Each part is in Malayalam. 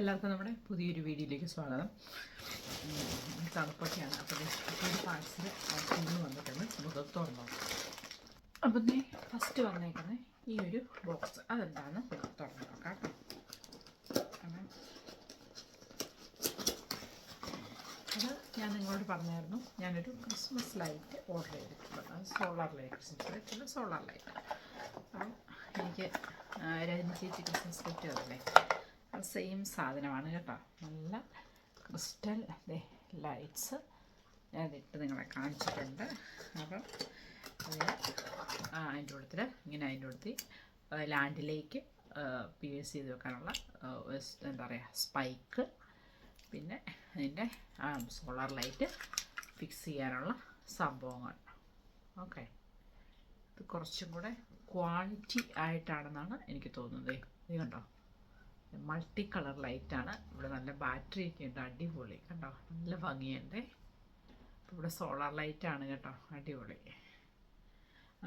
എല്ലാവർക്കും നമ്മുടെ പുതിയൊരു വീഡിയോയിലേക്ക് സ്വാഗതം. തണുപ്പൊക്കെയാണ്. അപ്പോൾ ഒരു പാഴ്സൽ കൊണ്ടു വന്നിട്ടുണ്ട്. നമുക്ക് തുറന്നു അപ്പം നീ ഫസ്റ്റ് വന്നേക്കുന്നത് ഈ ഒരു ബോക്സ് അതെന്താണ് തുറന്നു നോക്കാം അത് ഞാൻ നിങ്ങളോട് പറഞ്ഞായിരുന്നു. ഞാനൊരു ക്രിസ്മസ് ലൈറ്റ് ഓർഡർ ചെയ്തിട്ടുണ്ട് solar light Christmas light solar light അപ്പം എനിക്ക് രഞ്ജിച്ച് ക്രിസ്മസ് ലൈറ്റ് അത് സെയിം സാധനമാണ് കേട്ടോ. നല്ല ക്രിസ്റ്റൽ ലൈറ്റ്സ് ഞാൻ ഇട്ട് നിങ്ങളെ കാണിച്ചിട്ടുണ്ട്. അപ്പം അതിന്റെ കൂട്ടത്തിൽ ഇങ്ങനെ അതിന്റെ കൂട്ടത്തിൽ ലാൻഡിലേക്ക് പി എസ് ചെയ്ത് വെക്കാനുള്ള എന്താ പറയുക സ്പൈക്ക് പിന്നെ അതിന്റെ സോളാർ ലൈറ്റ് ഫിക്സ് ചെയ്യാനുള്ള സംഭവങ്ങൾ. ഓക്കെ ഇത് കുറച്ചും കൂടെ ക്വാളിറ്റി ആയിട്ടാണെന്നാണ് എനിക്ക് തോന്നുന്നത്. ഇത് കണ്ടോ? മൾട്ടി കളർ ലൈറ്റാണ് ഇവിടെ നല്ല ബാറ്ററി ഒക്കെ ഉണ്ട്. അടിപൊളി. കണ്ടോ? നല്ല ഭംഗിയുണ്ട്. ഇവിടെ സോളാർ ലൈറ്റാണ് കേട്ടോ. അടിപൊളി.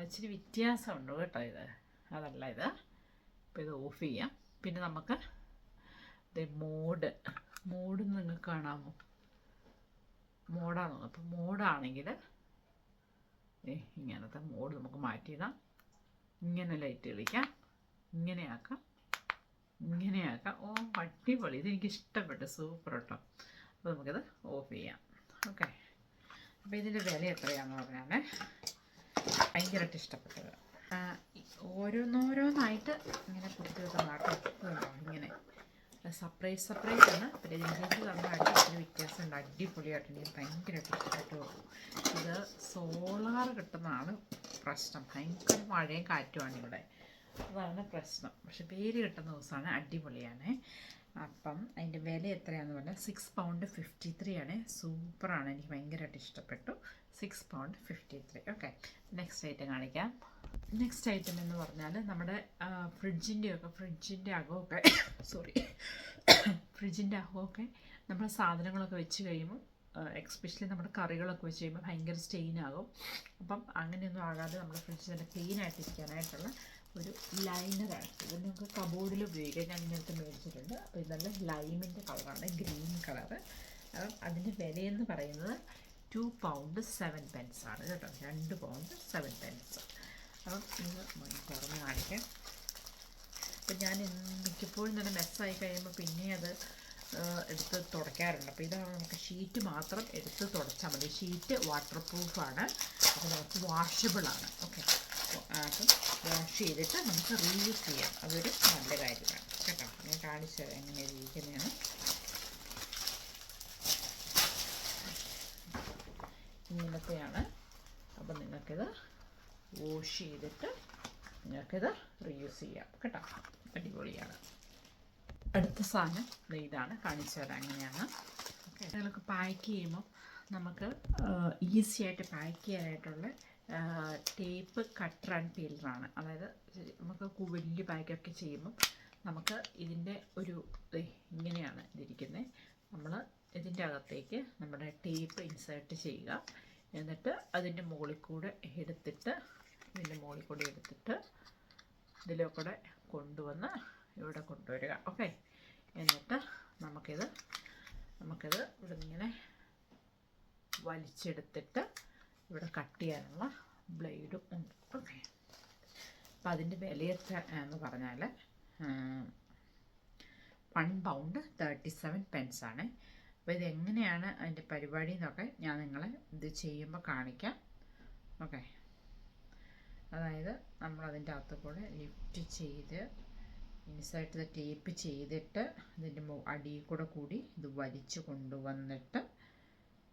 ഇച്ചിരി വ്യത്യാസമുണ്ട് കേട്ടോ ഇത്. അതല്ല ഇത്. അപ്പോൾ ഇത് ഓഫ് ചെയ്യാം. പിന്നെ നമുക്ക് മോഡ്. മോഡ് നിങ്ങൾക്ക് കാണാമോ? മോഡാണോ അപ്പോൾ മോഡാണെങ്കിൽ ഇങ്ങനത്തെ മോഡ് നമുക്ക് മാറ്റിയിടാം. ഇങ്ങനെ ലൈറ്റ് കളിക്കാം. ഇങ്ങനെയാക്കാം ഇങ്ങനെയാക്കാം. ഓ അടിപൊളി. ഇതെനിക്ക് ഇഷ്ടപ്പെട്ടു സൂപ്പർ കേട്ടോ. അപ്പോൾ നമുക്കിത് ഓഫ് ചെയ്യാം. ഓക്കെ. അപ്പോൾ ഇതിന്റെ വില എത്രയാണെന്ന് പറഞ്ഞാൽ ഭയങ്കരമായിട്ട് ഇഷ്ടപ്പെട്ടത്. ഓരോന്നോരോന്നായിട്ട് ഇങ്ങനെ കൊടുത്തു വെക്കുന്ന കേട്ടോ ഇതുണ്ടോ ഇങ്ങനെ. സെപ്പറേറ്റ് സെപ്പറേറ്റ് ആണ്. പിന്നെ ഇതിന്റെ തന്നായിട്ട് അടിപൊളി വ്യത്യാസമുണ്ട്. അടിപൊളിയായിട്ട് എനിക്ക് ഭയങ്കരമായിട്ട് ഇഷ്ടപ്പെട്ടു. ഇത് സോളാർ കിട്ടുന്നതാണ് പ്രശ്നം. ഭയങ്കര മഴയും കാറ്റുമാണ് ഇവിടെ. അതാണ് പ്രശ്നം. പക്ഷെ പേര് കിട്ടുന്ന ദിവസമാണ് അടിപൊളിയാണ്. അപ്പം അതിന്റെ വില എത്രയാണെന്ന് പറഞ്ഞാൽ സിക്സ് പൗണ്ട് ഫിഫ്റ്റി ത്രീ ആണ്. സൂപ്പറാണ്. എനിക്ക് ഭയങ്കരമായിട്ട് ഇഷ്ടപ്പെട്ടു. Six pound fifty three okay next item കാണിക്കാം. നെക്സ്റ്റ് ഐറ്റം എന്ന് പറഞ്ഞാൽ നമ്മുടെ ഫ്രിഡ്ജിന്റെയൊക്കെ ഫ്രിഡ്ജിന്റെ അകമൊക്കെ സോറി ഫ്രിഡ്ജിന്റെ അകമൊക്കെ നമ്മൾ സാധനങ്ങളൊക്കെ വെച്ച് കഴിയുമ്പോൾ എക്സ്പെഷ്യലി നമ്മുടെ കറികളൊക്കെ വെച്ച് കഴിയുമ്പോൾ ഭയങ്കര സ്റ്റെയിൻ ആകും. അപ്പം അങ്ങനെയൊന്നും ആകാതെ നമ്മുടെ ഫ്രിഡ്ജ് നല്ല ക്ലീൻ ആയിട്ടിരിക്കാനായിട്ടുള്ള ഒരു ലൈനറാണ് ഇത് നമുക്ക് കബോർഡിൽ ഉപയോഗിക്കാം. ഞാൻ ഇങ്ങനത്തെ മേടിച്ചിട്ടുണ്ട്. അപ്പോൾ ഇത് നല്ല ലൈമിന്റെ കളറാണ് ഗ്രീൻ കളറ് അപ്പം അതിന്റെ വിലയെന്ന് പറയുന്നത് ടു പൗണ്ട് സെവൻ പെൻസ് ആണ് കേട്ടോ. രണ്ട് പൗണ്ട് സെവൻ പെൻസ് അപ്പം ഇത് തുറന്ന് കാണിക്കാം. അപ്പം ഞാൻ മിക്കപ്പോഴും തന്നെ മെസ്സായി കഴിയുമ്പോൾ പിന്നെ അത് എടുത്ത് തുടയ്ക്കാറുണ്ട്. അപ്പോൾ ഇതാണ് നമുക്ക് ഷീറ്റ് മാത്രം എടുത്ത് തുടച്ചാൽ മതി. ഷീറ്റ് വാട്ടർ പ്രൂഫാണ് അപ്പോൾ നമുക്ക് വാഷബിളാണ് ഓക്കെ അപ്പം വാഷ് ചെയ്തിട്ട് നമുക്ക് റീയൂസ് ചെയ്യാം. അതൊരു നല്ല കാര്യമാണ്. കേട്ടോ? ഞാൻ കാണിച്ചത് എങ്ങനെ ഇരിക്കുന്നതാണ് ഇങ്ങനത്തെയാണ് അപ്പം നിങ്ങൾക്കിത് വാഷ് ചെയ്തിട്ട് നിങ്ങൾക്കിത് റീയൂസ് ചെയ്യാം. കേട്ടോ? അടിപൊളിയാണ്. അടുത്ത സാധനം. ഇതാണ്. കാണിച്ചു തരാം എങ്ങനെയാണ്. ഓക്കെ. നിങ്ങൾക്ക് പാക്ക് ചെയ്യുമ്പോൾ നമുക്ക് ഈസി ആയിട്ട് പാക്ക് ചെയ്യാനായിട്ടുള്ള ടേപ്പ് കട്ടർ ആൻഡ് പീലറാണ് അതായത് നമുക്ക് വലിയ പാക്കൊക്കെ ചെയ്യുമ്പോൾ നമുക്ക് ഇതിന്റെ ഒരു ഇങ്ങനെയാണ് ഇതിരിക്കുന്നത് നമ്മൾ ഇതിന്റെ അകത്തേക്ക് നമ്മുടെ ടേപ്പ് ഇൻസേർട്ട് ചെയ്യുക. എന്നിട്ട് അതിന്റെ മുകളിൽ കൂടെ എടുത്തിട്ട് ഇതിന്റെ മുകളിൽ കൂടെ എടുത്തിട്ട് ഇതിലെ കൂടെ കൊണ്ടുവന്ന് ഇവിടെ കൊണ്ടുവരിക. ഓക്കെ എന്നിട്ട് നമുക്കിത് നമുക്കിത് ഇവിടെ ഇങ്ങനെ വലിച്ചെടുത്തിട്ട് ഇവിടെ കട്ട് ചെയ്യാനുള്ള ബ്ലേഡും ഉണ്ട്. ഓക്കെ അപ്പം അതിന്റെ വില എത്ര എന്ന് പറഞ്ഞാൽ one pound thirty seven pence ആണ്. അപ്പോൾ ഇതെങ്ങനെയാണ് അതിന്റെ പരിപാടി എന്നൊക്കെ ഞാൻ നിങ്ങളെ ഇത് ചെയ്യുമ്പോൾ കാണിക്കാം. ഓക്കെ അതായത് നമ്മൾ അതിന്റെ അകത്ത് കൂടെ ലിഫ്റ്റ് ചെയ്ത് ഇൻസൈഡ് ടേപ്പ് ചെയ്തിട്ട് ഇതിന്റെ അടിയിൽ കൂടെ കൂടി ഇത് വലിച്ചു കൊണ്ടുവന്നിട്ട്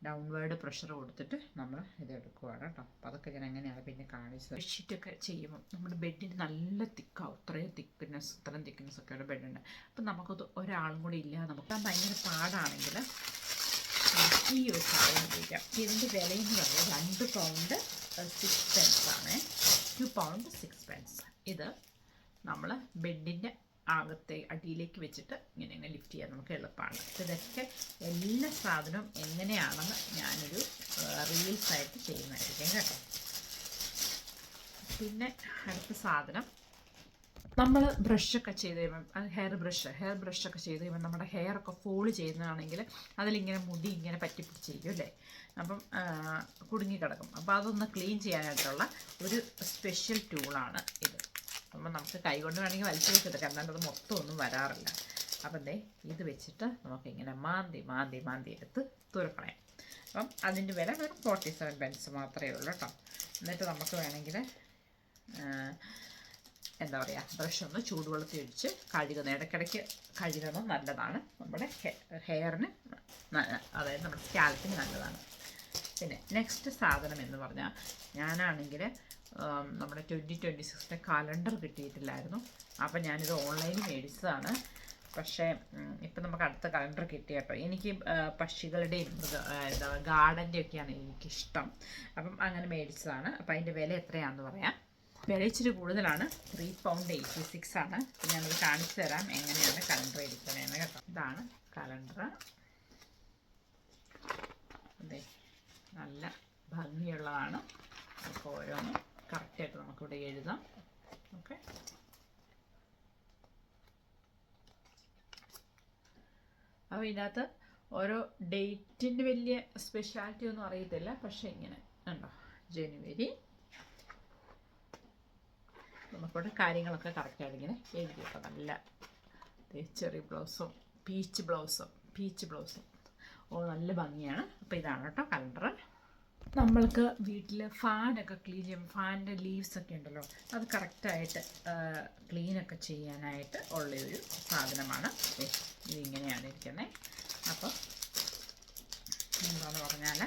ഡൗൺവേർഡ് പ്രഷർ കൊടുത്തിട്ട് നമ്മൾ ഇത് എടുക്കുവാണ് കേട്ടോ. അപ്പം അതൊക്കെ ഞാൻ എങ്ങനെയാണ് പിന്നെ കാണിച്ചത് ബെഡ്ഷീറ്റൊക്കെ ചെയ്യുമ്പോൾ നമ്മുടെ ബെഡിന് നല്ല തിക്കാവും. ഇത്രയും തിക്നെസ് ഇത്രയും തിക്നെസ് ഒക്കെയുള്ള ബെഡുണ്ട് അപ്പം നമുക്കത് ഒരാളും കൂടി ഇല്ല നമുക്ക് ഭയങ്കര പാടാണെങ്കിൽ ഈ ഒരു സാധനം ഉപയോഗിക്കാം. ഇതിന്റെ വിലയെന്ന് പറയുന്നത് രണ്ട് പൗണ്ട് സിക്സ് പെൻസ് ആണ്. ടു പൗണ്ട് സിക്സ് പെൻസ് ഇത് നമ്മൾ ബെഡിന്റെ അകത്തെ അടിയിലേക്ക് വെച്ചിട്ട് ഇങ്ങനെ ഇങ്ങനെ ലിഫ്റ്റ് ചെയ്യാൻ നമുക്ക് എളുപ്പമാണ്. ഇതൊക്കെ എല്ലാ സാധനവും എങ്ങനെയാണെന്ന് ഞാനൊരു റീൽസ് ആയിട്ട് ചെയ്യുന്നതായിരിക്കും കേട്ടോ. പിന്നെ അടുത്ത സാധനം. നമ്മൾ ബ്രഷൊക്കെ ചെയ്ത് കഴിയുമ്പം ഹെയർ ബ്രഷ് ഹെയർ ബ്രഷൊക്കെ ചെയ്ത് കഴിയുമ്പോൾ നമ്മുടെ ഹെയർ ഒക്കെ ഫോൾ ചെയ്യുന്നതാണെങ്കിൽ അതിലിങ്ങനെ മുടി ഇങ്ങനെ പറ്റി പിടിച്ചിരിക്കും അല്ലേ? അപ്പം കുടുങ്ങിക്കിടക്കും കുടുങ്ങി കിടക്കും. അപ്പോൾ അതൊന്ന് ക്ലീൻ ചെയ്യാനായിട്ടുള്ള ഒരു സ്പെഷ്യൽ ടൂളാണ് ഇത്. അപ്പം നമുക്ക് കൈ കൊണ്ട് വേണമെങ്കിൽ വലിച്ചു വെച്ചെടുക്കാം. കാരണം അത് മൊത്തം ഒന്നും വരാറില്ല. അപ്പം ദേ ഇത് വെച്ചിട്ട് നമുക്കിങ്ങനെ മാന്തി മാന്തി മാന്തി എടുത്ത് തുറക്കളയാം അപ്പം അതിന്റെ വില വെറും ഫോർട്ടി സെവൻ പെൻസ് മാത്രമേ ഉള്ളൂ കേട്ടോ. എന്നിട്ട് നമുക്ക് വേണമെങ്കിൽ എന്താ പറയുക ബ്രഷ് ഒന്ന് ചൂടുവെള്ളത്തിൽ ഒഴിച്ച് കഴുകുന്ന ഇടയ്ക്കിടയ്ക്ക് കഴുകുന്നത് നല്ലതാണ്. നമ്മുടെ ഹെയറിന് അതായത് നമ്മുടെ സ്കാൽപ്പിന് നല്ലതാണ്. പിന്നെ നെക്സ്റ്റ് സാധനം എന്ന് പറഞ്ഞാൽ ഞാനാണെങ്കിൽ നമ്മുടെ ട്വന്റി ട്വന്റി സിക്സിന്റെ കലണ്ടർ കിട്ടിയിട്ടില്ലായിരുന്നു. അപ്പം ഞാനിത് ഓൺലൈനിൽ മേടിച്ചതാണ്. പക്ഷേ ഇപ്പം നമുക്ക് അടുത്ത കലണ്ടർ കിട്ടി കേട്ടോ എനിക്ക് പക്ഷികളുടെയും എന്താ ഗാർഡന്റെ ഒക്കെയാണ് എനിക്കിഷ്ടം. അപ്പം അങ്ങനെ മേടിച്ചതാണ്. അപ്പം അതിന്റെ വില എത്രയാണെന്ന് പറയാം. വില ഇച്ചിരി കൂടുതലാണ്. ത്രീ പൗണ്ട് എയ്റ്റി സിക്സ് ആണ് ഞാനത് കാണിച്ചു തരാം. എങ്ങനെയാണ് കലണ്ടർ എടുക്കണേന്ന് കേട്ടോ. ഇതാണ് കലണ്ടർ. അതെ നല്ല ഭംഗിയുള്ളതാണ്. നമുക്ക് ഓരോന്നും കറക്റ്റായിട്ട് നമുക്കിവിടെ എഴുതാം. ഓക്കെ അപ്പോൾ ഇതിനകത്ത് ഓരോ ഡേറ്റിന്റെ വലിയ സ്പെഷ്യാലിറ്റി ഒന്നും അറിയത്തില്ല. പക്ഷേ ഇങ്ങനെ ഉണ്ടോ? ജനുവരി. നമുക്കിവിടെ കാര്യങ്ങളൊക്കെ കറക്റ്റായിട്ട് ഇങ്ങനെ എഴുതി വെക്കാം. നല്ല ചെറിയ ബ്ലൗസും പീച്ച് ബ്ലൗസും പീച്ച് ബ്ലൗസും. ഓ നല്ല ഭംഗിയാണ്. അപ്പോൾ ഇതാണ് കേട്ടോ കലണ്ടർ നമ്മൾക്ക് വീട്ടിൽ ഫാനൊക്കെ ക്ലീൻ ചെയ്യും. ഫാനിന്റെ ലീവ്സ് ഒക്കെ ഉണ്ടല്ലോ അത് കറക്റ്റായിട്ട് ക്ലീനൊക്കെ ചെയ്യാനായിട്ട് ഉള്ള ഒരു സാധനമാണ്. ഇതിങ്ങനെയാണ് ഇരിക്കുന്നത് അപ്പോൾ എന്താണെന്ന് പറഞ്ഞാൽ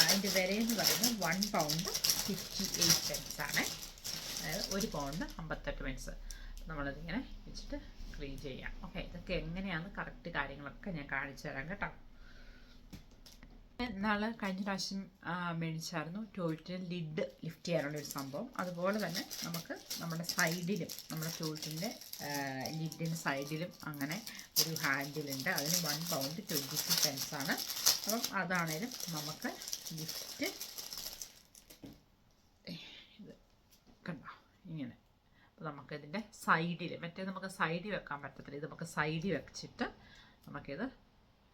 അതിന്റെ വിലയെന്ന് പറയുന്നത് വൺ പൗണ്ട് ഫിഫ്റ്റി എയ്റ്റ് ആണ്. അതായത് ഒരു പൗണ്ട് അമ്പത്തെട്ട് പെൻസ് നമ്മളതിങ്ങനെ വെച്ചിട്ട് ക്ലീൻ ചെയ്യാം. ഓക്കെ ഇതൊക്കെ എങ്ങനെയാണ് കറക്റ്റ് കാര്യങ്ങളൊക്കെ ഞാൻ കാണിച്ചു തരാം കേട്ടോ. നാളെ കഴിഞ്ഞ പ്രാവശ്യം മേടിച്ചായിരുന്നു. ടോയ്ലറ്റിൽ ലിഡ് ലിഫ്റ്റ് ചെയ്യാനുള്ള ഒരു സംഭവം. അതുപോലെ തന്നെ നമുക്ക് നമ്മുടെ സൈഡിലും നമ്മുടെ ടോയ്ലറ്റിന്റെ ലിഡിന്റെ സൈഡിലും അങ്ങനെ ഒരു ഹാൻഡിലുണ്ട് അതിന് വൺ പൗണ്ട് ട്വന്റി ടു സെൻസാണ് അപ്പം അതാണേലും നമുക്ക് ലിഫ്റ്റ് ഇത് കണ്ടോ? ഇങ്ങനെ. അപ്പോൾ നമുക്കിതിന്റെ സൈഡിൽ മറ്റേ നമുക്ക് സൈഡിൽ വെക്കാൻ പറ്റത്തില്ല. ഇത് നമുക്ക് സൈഡിൽ വെച്ചിട്ട് നമുക്കിത്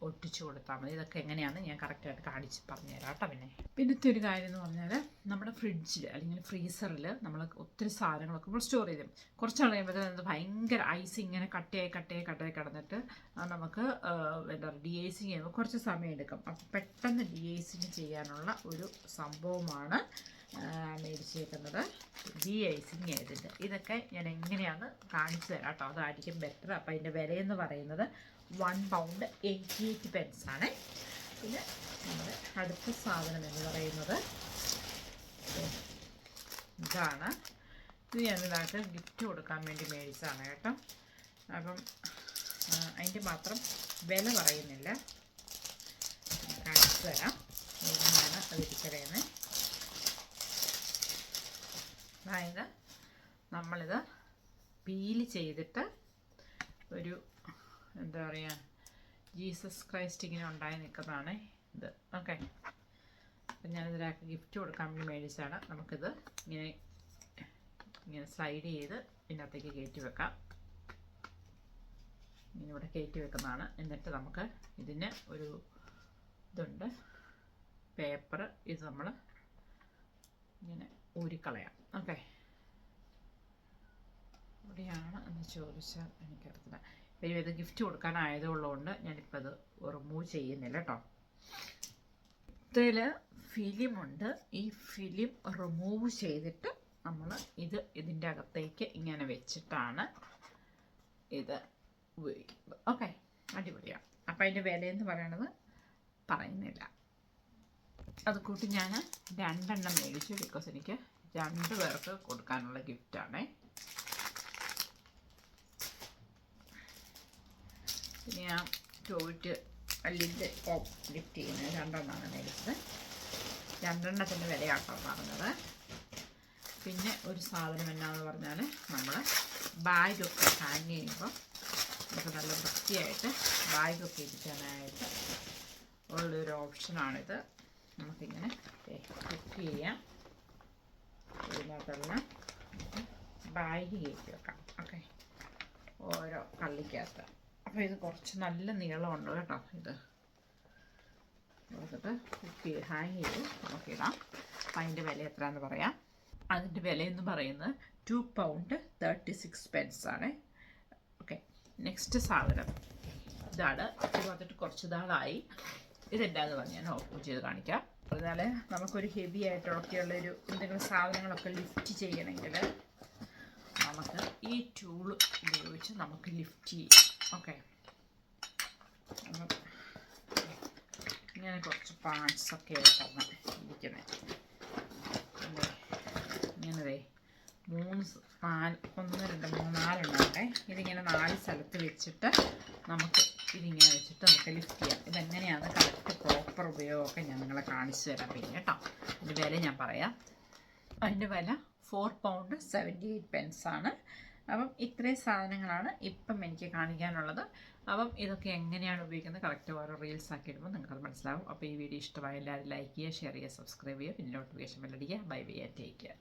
ഒട്ടിച്ചു കൊടുത്താൽ മതി. ഇതൊക്കെ എങ്ങനെയാണെന്ന് ഞാൻ കറക്റ്റായിട്ട് കാണിച്ച് പറഞ്ഞുതരാം കേട്ടോ പിന്നെ. പിന്നത്തെ ഒരു കാര്യം എന്ന് പറഞ്ഞാൽ നമ്മുടെ ഫ്രിഡ്ജിൽ അല്ലെങ്കിൽ ഫ്രീസറിൽ നമ്മൾ ഒത്തിരി സാധനങ്ങളൊക്കെ നമ്മൾ സ്റ്റോർ ചെയ്യും കുറച്ച് നാൾ കഴിയുമ്പോഴത്തേക്കും അത് ഭയങ്കര ഐസ് ഇങ്ങനെ കട്ടയായി കട്ടയായി കട്ടയായി കിടന്നിട്ട് നമുക്ക് എന്താ പറയുക ഡി ഐസിങ് ചെയ്യുമ്പോൾ കുറച്ച് സമയം എടുക്കും. അപ്പം പെട്ടെന്ന് ഡി ഐസിങ് ചെയ്യാനുള്ള ഒരു സംഭവമാണ് മേടിച്ചേക്കുന്നത് ഡി ഐസിങ് ചെയ്തിട്ട്. ഇതൊക്കെ ഞാൻ എങ്ങനെയാണ് കാണിച്ചു തരാം കേട്ടോ. അതായിരിക്കും ബെറ്റർ അപ്പോൾ അതിന്റെ വിലയെന്ന് പറയുന്നത് one pound eighty eight pence ആണ്. പിന്നെ നമ്മുടെ അടുത്ത സാധനം എന്ന് പറയുന്നത് ഇതാണ്. ഇത് ഞാൻ ഇതാക്കി ഗിഫ്റ്റ് കൊടുക്കാൻ വേണ്ടി മേടിച്ചതാണ് കേട്ടോ. അപ്പം അതിന്റെ മാത്രം വില പറയുന്നില്ല. കാണിച്ചു തരാം. എങ്ങനെയാണ് അതിരിക്കണേന്ന് അതായത് നമ്മളിത് പീൽ ചെയ്തിട്ട് ഒരു എന്താ പറയുക ജീസസ് ക്രൈസ്റ്റ് ഇങ്ങനെ ഉണ്ടായി നിൽക്കുന്നതാണ് ഇത്. ഓക്കെ. അപ്പം ഞാനിതിനൊക്കെ ഗിഫ്റ്റ് കൊടുക്കാൻ വേണ്ടി മേടിച്ചാണ് നമുക്കിത് ഇങ്ങനെ ഇങ്ങനെ സ്ലൈഡ് ചെയ്ത് ഇതിനകത്തേക്ക് കയറ്റി വെക്കാം. ഇങ്ങനെ ഇവിടെ കയറ്റി വെക്കുന്നതാണ്. എന്നിട്ട് നമുക്ക് ഇതിന് ഒരു ഇതുണ്ട്. പേപ്പർ. ഇത് നമ്മൾ ഇങ്ങനെ ഊരിക്കളയാം. ഓക്കെ. എവിടെയാണ് എന്ന് ചോദിച്ചാൽ എനിക്കറിയത്തില്ല. ഇപ്പം ഇത് ഗിഫ്റ്റ് കൊടുക്കാനായതുള്ളതുകൊണ്ട് ഞാനിപ്പോൾ അത് റിമൂവ് ചെയ്യുന്നില്ല കേട്ടോ ഇതിൽ ഫിലിമുണ്ട്. ഈ ഫിലിം റിമൂവ് ചെയ്തിട്ട് നമ്മൾ ഇത് ഇതിന്റെ അകത്തേക്ക് ഇങ്ങനെ വെച്ചിട്ടാണ് ഇത് ഉപയോഗിക്കുന്നത്. ഓക്കെ അടിപൊളിയാണ് അപ്പം അതിന്റെ വിലയെന്ന് പറയണത് പറയുന്നില്ല. അത് കൂട്ടി ഞാൻ രണ്ടെണ്ണം മേടിച്ചു ബിക്കോസ് എനിക്ക് രണ്ട് പേർക്ക് കൊടുക്കാനുള്ള ഗിഫ്റ്റാണേ പിന്നെ ഞാൻ ടോയ്റ്റ് ലിഡ് ലിഫ്റ്റ് ചെയ്യുന്നത് രണ്ടെണ്ണമാണ് മേടിച്ചത് രണ്ടെണ്ണത്തിന്റെ വിലയാട്ടോ പറഞ്ഞത്. പിന്നെ ഒരു സാധനം എന്നാന്ന് പറഞ്ഞാൽ നമ്മൾ ബാഗൊക്കെ ഹാങ് ചെയ്യുമ്പോൾ നമുക്ക് നല്ല വൃത്തിയായിട്ട് ബാഗൊക്കെ ഇരിക്കാനായിട്ട് ഉള്ളൊരു ഓപ്ഷനാണിത്. നമുക്കിങ്ങനെ കുക്ക് ചെയ്യാം. ഇതിനകത്തെല്ലാം ബാഗ് കയറ്റി വെക്കാം. ഓക്കെ. ഓരോ കള്ളിക്കകത്ത്. അപ്പോൾ ഇത് കുറച്ച് നല്ല നീളമുണ്ട് കേട്ടോ ഇത്. എടുത്തിട്ട് കുക്ക് ചെയ്ത് ഹാങ് ചെയ്ത് നോക്കിയിടാം. അപ്പം അതിന്റെ വില എത്രയാണെന്ന് പറയാം. അതിന്റെ വിലയെന്ന് പറയുന്നത് two pound thirty six pence ആണ്. ഓക്കെ നെക്സ്റ്റ് സാധനം. ഇതാണ് ഇത് വന്നിട്ട് കുറച്ച് നാളായി. ഇതെന്താന്ന് പറഞ്ഞ് ഞാൻ ഓപ്പൺ ചെയ്ത് കാണിക്കാം. അതിനാൽ നമുക്കൊരു ഹെവി ആയിട്ടുള്ള ഒരു എന്തെങ്കിലും സാധനങ്ങളൊക്കെ ലിഫ്റ്റ് ചെയ്യണമെങ്കിൽ നമുക്ക് ഈ ടൂൾ ഉപയോഗിച്ച് നമുക്ക് ലിഫ്റ്റ് ചെയ്യാം. ഓക്കെ ഇങ്ങനെ കുറച്ച് പാർട്സ് ഒക്കെ ആയിട്ടാണ് ഇരിക്കുന്നത് ഇങ്ങനെ മൂന്ന് നാല് ഒന്ന് രണ്ട് മൂന്ന് നാലെണ്ണമുണ്ടേ ഇതിങ്ങനെ നാല് സ്ഥലത്ത് വെച്ചിട്ട് നമുക്ക് ഇതിങ്ങനെ വെച്ചിട്ട് നമുക്ക് ലിഫ്റ്റ് ചെയ്യാം. ഇതെങ്ങനെയാണ് കറക്റ്റ് പ്രോപ്പർ ഉപയോഗമൊക്കെ ഞാൻ നിങ്ങളെ കാണിച്ചു തരാം പിന്നെ കേട്ടോ. അതിന്റെ വില ഞാൻ പറയാം. അതിന്റെ വില ഫോർ പൗണ്ട് സെവന്റി എയ്റ്റ് പെൻസാണ് അപ്പം ഇത്രയും സാധനങ്ങളാണ് ഇപ്പം എനിക്ക് കാണിക്കാനുള്ളത്. അപ്പം ഇതൊക്കെ എങ്ങനെയാണ് ഉപയോഗിക്കുന്നത്? കറക്റ്റ് ഓരോ റീൽസ് ആക്കി ഇടുമ്പോൾ നിങ്ങൾക്ക് മനസ്സിലാവും. അപ്പോൾ ഈ വീഡിയോ ഇഷ്ടമായ എല്ലാവരും ലൈക്ക് ചെയ്യുക ഷെയർ ചെയ്യുക സബ്സ്ക്രൈബ് ചെയ്യുക പിന്നെ നോട്ടിഫിക്കേഷൻ ബെല്ലടിക്കുക ബൈ ബൈ ടേക്ക് കെയർ